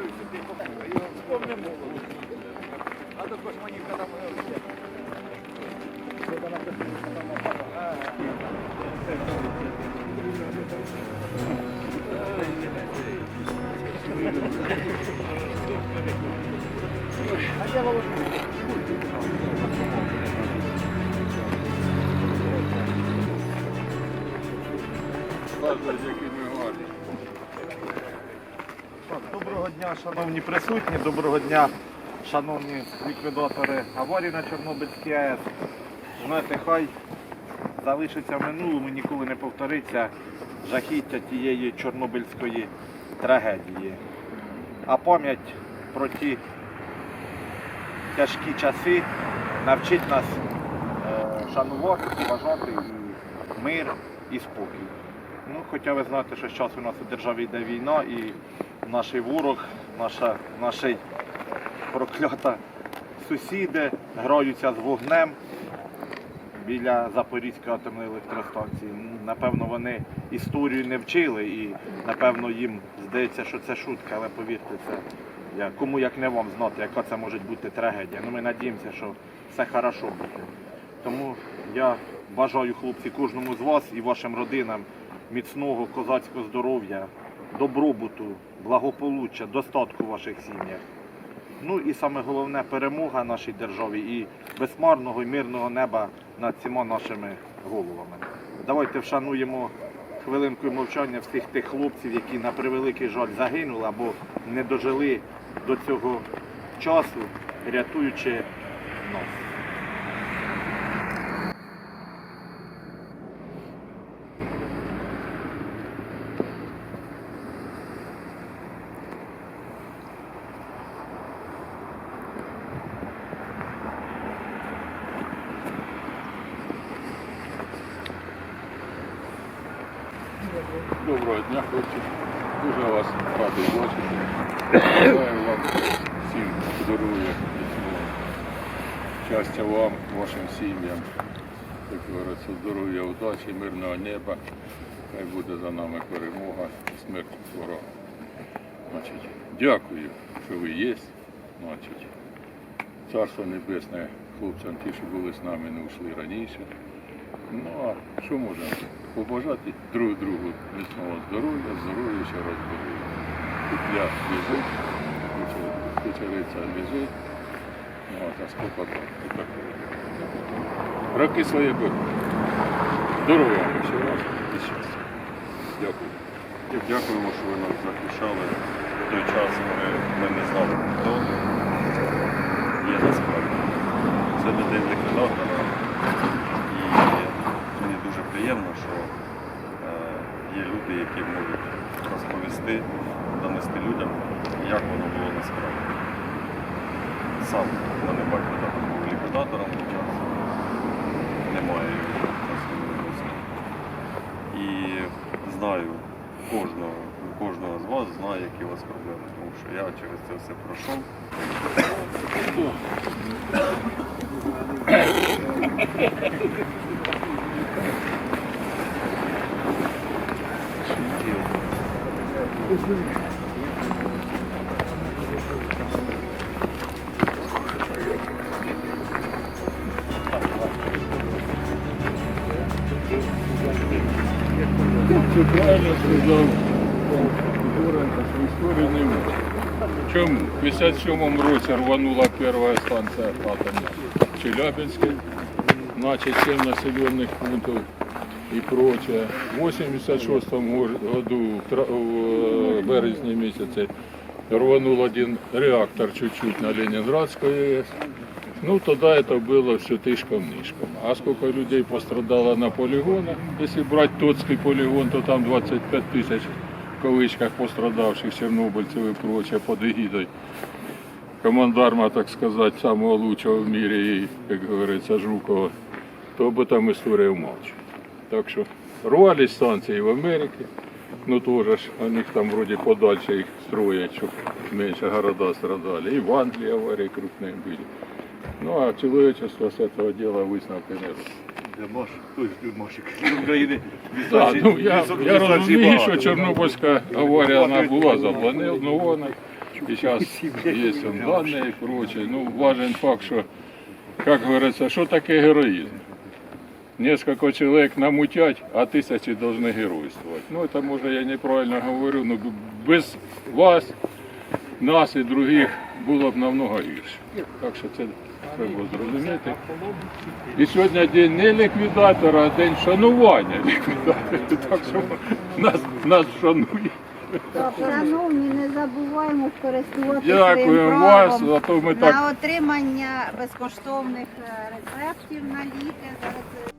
покупку. І вспомнив мову. А то кошманівка там е, Доброго дня, шановні присутні, доброго дня, шановні ліквідатори аварії на Чорнобильській АЕС. Знаєте, хай залишиться в минулому, ніколи не повториться жахіття тієї чорнобильської трагедії. А пам'ять про ті тяжкі часи навчить нас е, шанувати, поважати і мир і спокій. Ну, хоча ви знаєте, що зараз у нас у державі йде війна і наш ворог, наша, наші проклята сусіди граються з вогнем біля Запорізької атомної електростанції. Напевно, вони історію не вчили і напевно їм здається, що це шутка, але повірте, це я, кому як не вам знати, яка це може бути трагедія. Ну, ми надіємося, що все хорошо буде. Тому я бажаю хлопці кожному з вас і вашим родинам міцного козацького здоров'я, добробуту, благополуччя, достатку в ваших сім'ях. Ну і саме головне перемога нашій державі і безмарного і мирного неба над всіма нашими головами. Давайте вшануємо хвилинкою мовчання всіх тих хлопців, які на превеликий жаль загинули або не дожили до цього часу, рятуючи нас. Доброго дня, хлопці. Дуже вас радий бачити. Бажаю вам всім здоров'я, щастя вам, вашим сім'ям. Як говориться, здоров'я, удачі, мирного неба. Хай буде за нами перемога і смерть ворога. Значить, дякую, що ви є. Значить, Царство Небесне хлопцям ті, що були з нами, не ушли раніше. Ну а що можна побажати друг другу міцного здоров'я, здоров'я ще раз здоров'я. Купля лежить, кучериця лежить, ну а сколько так. Роки своє беруть. Здоров'я вам ще раз і щастя. Дякую. І дякуємо, що ви нас захищали в той час, коли ми не знали, хто є насправді. Сьогодні день ліквідатора. І мені дуже приємно, що е, є люди, які можуть розповісти, донести людям, як воно було насправді. Сам в мене батько також був ліквідатором в час. Немає його. І знаю кожного, кожного з вас знає, які у вас проблеми, тому що я через це все пройшов. Чому? В 57-му році рванула перша станція атомна в Челябинській, значить 7 населених пунктів і прочее. В 86-му году, в тра- в е, березні місяці, рванул один реактор чуть-чуть на Ленинградской АЭС. Ну, тогда это было все тышком-нишком. А сколько людей пострадало на полигонах? Если брать Тотский полигон, то там 25 тысяч в кавычках пострадавших чернобыльцев и прочее под эгидой командарма, так сказать, самого лучшего в мире, и, как говорится, Жукова, то об этом история умалчивает. Так что рвали станции в Америке, ну тоже ж, у них там вроде подальше их строят, чтобы меньше города страдали. И в Англии аварии крупные были. Ну а человечество с этого дела висновки не робить. Демош, хтось Димошик з України. Так, ну я, я розумію, що Чорнобильська аварія вона була запланована, И сейчас есть он данные и прочее. Ну, важен факт, что, как говорится, что такое героизм? Несколько человек намутять, а тысячи должны геройствовать. Ну, это, может, я неправильно говорю, но без вас, нас і других було б намного гірше. Так що це треба зрозуміти. І сьогодні день не ліквідатора, а день шанування ліквідаторів. Так що нас, нас шанують. Шановні, не забуваємо користуватися Дякую своїм вас, правом а то ми на так отримання безкоштовних е, рецептів на ліки. Зараз